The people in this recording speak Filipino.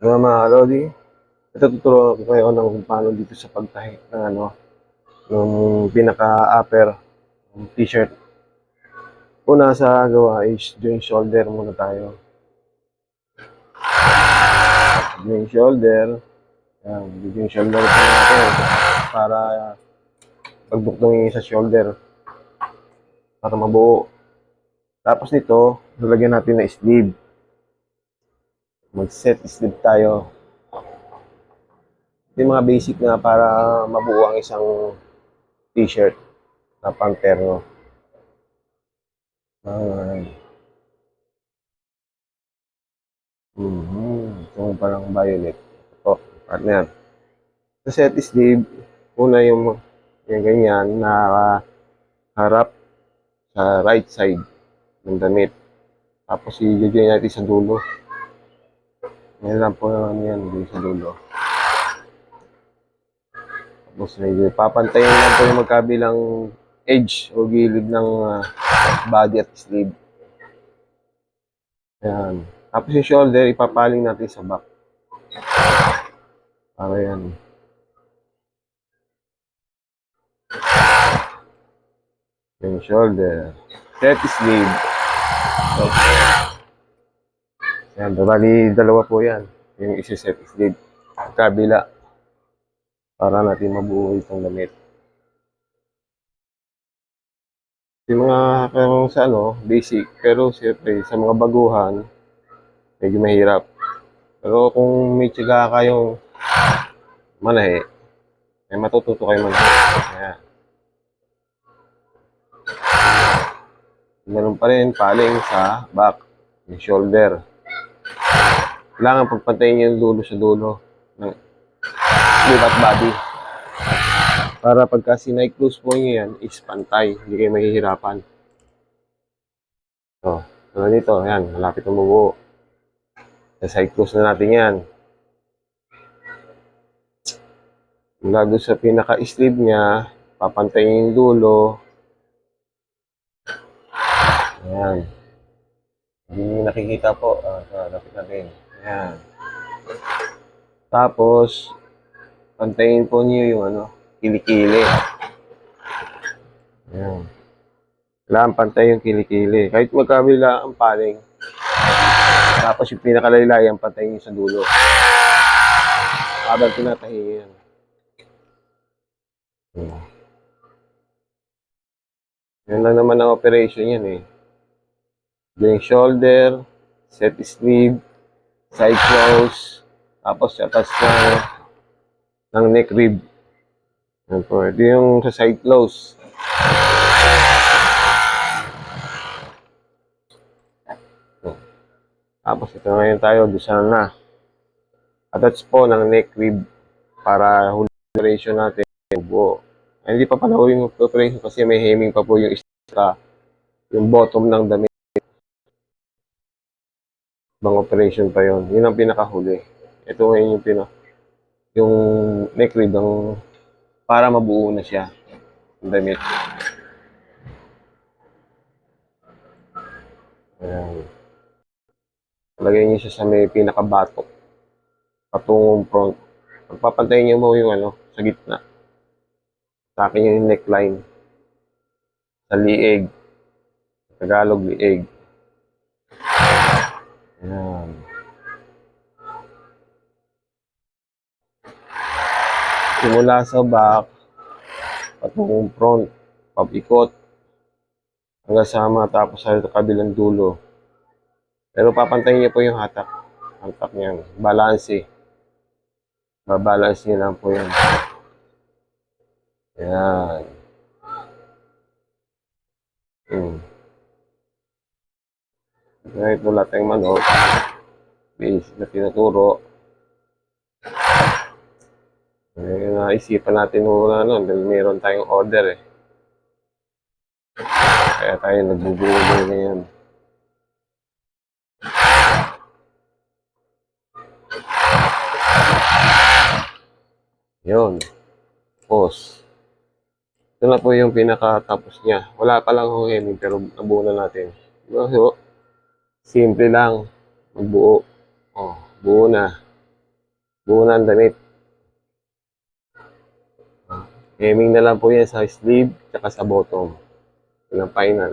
Mga mga Lodi, ito tuturo ko kayo ng kung paano dito sa pagtahi ng ano, ng pinaka-upper ng t-shirt. Una sa gawa is joint shoulder muna tayo. Joint shoulder. Yan, joint shoulder po natin para pagbuktong sa shoulder para mabuo. Tapos nito, lalagyan natin na sleeve mag-set sleeve tayo. Yung mga basic na para mabuo ang isang t-shirt na panterno. Ay. Mhm. Ito parang violet. Ito, part na yan. Sa set sleeve, una yung, yung ganyan na harap sa right side ng damit. Tapos i-join natin sa dulo. Yan lang po naman yan, dun sa dulo. Tapos medyo papantayin lang po yung magkabilang edge o gilid ng ah, body at sleeve. Yan. Tapos yung shoulder, ipapaling natin sa back. Para yan. Yung shoulder. Set sleeve. Okay. Yan, bali dalawa po yan. Yung isa-set sleeve. Kabila. Para natin mabuo itong damit. Yung mga kung sa ano, basic. Pero siyempre, sa mga baguhan, medyo mahirap. Pero kung may tiyaga kayong manahe, ay matututo kayo manahe. Kaya, ganun pa rin, paling sa back, yung shoulder. Kailangan pagpantayin yung dulo sa dulo ng sleeve at body. Para pagka sinay-close po nyo yan, is pantay. Hindi kayo mahihirapan. So, ano dito? Yan, malapit na mabuo. Sa side close na natin yan. Mula doon sa pinaka-sleeve niya, papantayin yung dulo. Ayan. Hindi nakikita po. Ah, uh, lapit natin. Ayan. Tapos, pantayin po niyo yung ano, kilikili. Ayan. Kailangan pantay yung kilikili. Kahit magkabila ang paling. Tapos yung pinakalaylayan, pantayin niyo sa dulo. Habang tinatahi yan. Ayan. Yan lang naman ang operation yan eh. Yung shoulder, set sleeve, side close, tapos atas ng, ng neck rib. Yan po. Ito yung sa side close. Tapos ito ngayon tayo, doon na. Attach po ng neck rib para huli operation natin buo. Ay, hindi pa pala huli yung operation kasi may hemming pa po yung extra, yung bottom ng damit. Bang operation pa yon. Yun ang pinakahuli. Ito ngayon yung pina yung neck rib ang para mabuo na siya ang damit. Ayan. Lagay niyo siya sa may pinakabatok. Patungong front. Pagpapantayin niyo mo yung ano, sa gitna. Sa akin yung neckline. Sa liig. Tagalog, liig. Ayan. Simula sa back, patungong front, pabikot, hanggang sa matapos sa kabilang dulo. Pero papantayin niyo po yung hatak. Hatak niyan. Balance. Babalance niyo lang po yan. Ayan. Ganito lahat tayong manok. Basic na tinuturo. Eh, naisipan natin muna nun dahil meron tayong order eh. Kaya tayo nagbubuhay ngayon. Yun. Pause. Ito na po yung pinakatapos niya. Wala pa lang ho pero nabuo na natin. So, simple lang. Magbuo. Oh, buo na. buo na ang damit. Ah, Hemming na lang po yan sa sleeve tsaka sa bottom. Yun ang final.